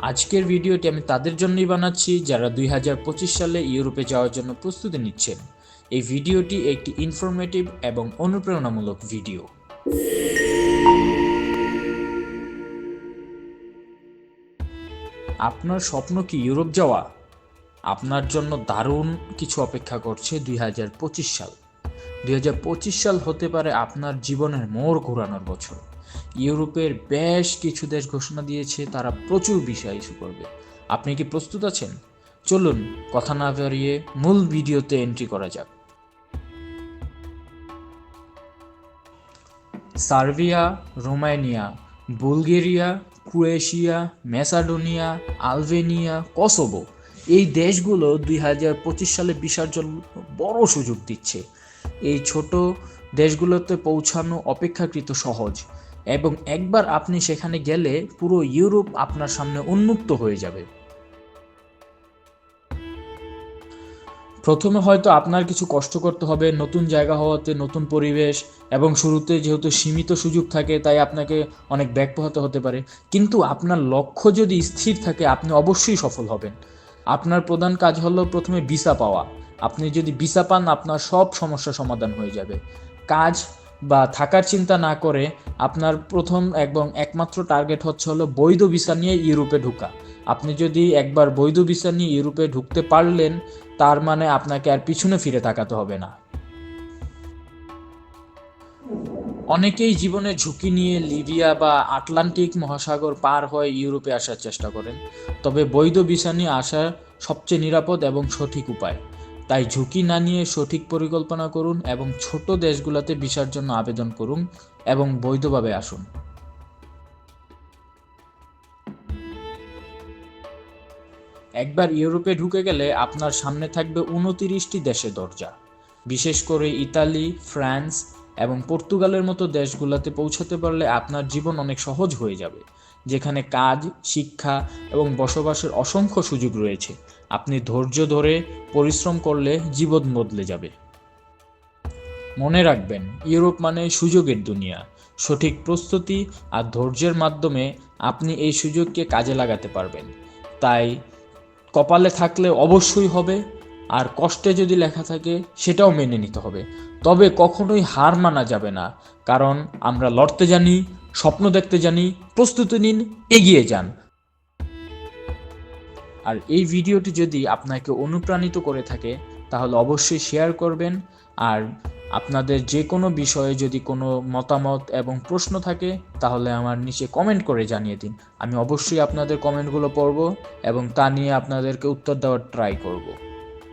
আজকের ভিডিওটি আমি তাদের জন্যই বানাচ্ছি যারা দুই হাজার পঁচিশ সালে ইউরোপে যাওয়ার জন্য প্রস্তুতি নিচ্ছেন। এই ভিডিওটি একটি ইনফরমেটিভ এবং অনুপ্রেরণামূলক ভিডিও। আপনার স্বপ্ন কি ইউরোপ যাওয়া? আপনার জন্য দারুণ কিছু অপেক্ষা করছে দুই হাজার পঁচিশ সাল। দুই হাজার পঁচিশ সাল হতে পারে আপনার জীবনের মোড় ঘোরানোর বছর। ইউরোপের বেশ কিছু দেশ ঘোষণা দিয়েছে, তারা প্রচুর বিষয় ইস্যু করবে। আপনি কি প্রস্তুত আছেন? চলুন কথা না বাড়িয়ে মূল ভিডিওতে এন্ট্রি করা যাক। Serbia, Romania, Bulgaria, Croatia, Macedonia, Albania, Kosovo, এই দেশগুলো দুই হাজার পঁচিশ সালে ভিসার জন্য বড় সুযোগ দিচ্ছে। এই ছোট দেশগুলোতে পৌঁছানো অপেক্ষাকৃত সহজ। এবং একবার আপনি সেখানে গেলে পুরো ইউরোপ আপনার সামনে উন্মুক্ত হয়ে যাবে। প্রথমে হয়তো আপনার কিছু কষ্ট করতে হবে, নতুন জায়গা হওয়াতে নতুন পরিবেশ এবং শুরুতে যেহেতু সীমিত সুযোগ থাকে, তাই আপনাকে অনেক ব্যাক হতে পারে। কিন্তু আপনার লক্ষ্য যদি স্থির থাকে, আপনি অবশ্যই সফল হবেন। আপনার প্রধান কাজ হলো প্রথমে ভিসা পাওয়া। আপনি যদি ভিসা পান, আপনার সব সমস্যা সমাধান হয়ে যাবে। কাজ বা থাকার চিন্তা না করে আপনার প্রথম এবং একমাত্র টার্গেট হচ্ছে হলো বৈধ ভিসা নিয়ে ইউরোপে ঢোকা। আপনি যদি একবার বৈধ ভিসা নিয়ে ইউরোপে ঢুকতে পারলেন, তার মানে আপনাকে আর পিছনে ফিরে তাকাতে হবে না। অনেকেই জীবনে ঝুঁকি নিয়ে লিবিয়া বা আটলান্টিক মহাসাগর পার হয়ে ইউরোপে আসার চেষ্টা করেন, তবে বৈধ ভিসা নিয়ে আসা সবচেয়ে নিরাপদ এবং সঠিক উপায়। তাই ঝুঁকি না নিয়ে সঠিক পরিকল্পনা করুন এবং ছোট দেশগুলোতে ভিসার জন্য আবেদন করুন এবং বৈধভাবে আসুন। একবার ইউরোপে ঢুকে গেলে আপনার সামনে থাকবে উনতিরিশটি দেশে দরজা। বিশেষ করে ইতালি, ফ্রান্স এবং পর্তুগালের মতো দেশগুলোতে পৌঁছাতে পারলে আপনার জীবন অনেক সহজ হয়ে যাবে, যেখানে কাজ, শিক্ষা এবং বসবাসের অসংখ্য সুযোগ রয়েছে। আপনি ধৈর্য ধরে পরিশ্রম করলে জীবন বদলে যাবে। মনে রাখবেন, ইউরোপ মানে সুযোগের দুনিয়া। সঠিক প্রস্তুতি আর ধৈর্যের মাধ্যমে আপনি এই সুযোগকে কাজে লাগাতে পারবেন। তাই কপালে থাকলে অবশ্যই হবে, আর কষ্টে যদি লেখা থাকে, সেটাও মেনে নিতে হবে। তবে কখনোই হার মানা যাবে না, কারণ আমরা লড়তে জানি, স্বপ্ন দেখতে জানি, প্রস্তুতি নিন, এগিয়ে যান। আর এই ভিডিওটি যদি আপনাকে অনুপ্রাণিত করে থাকে, তাহলে অবশ্যই শেয়ার করবেন। আর আপনাদের যে কোনো বিষয়ে যদি কোনো মতামত এবং প্রশ্ন থাকে, তাহলে আমার নিচে কমেন্ট করে জানিয়ে দিন। আমি অবশ্যই আপনাদের কমেন্টগুলো পড়ব এবং তা নিয়ে আপনাদেরকে উত্তর দেওয়ার ট্রাই করব।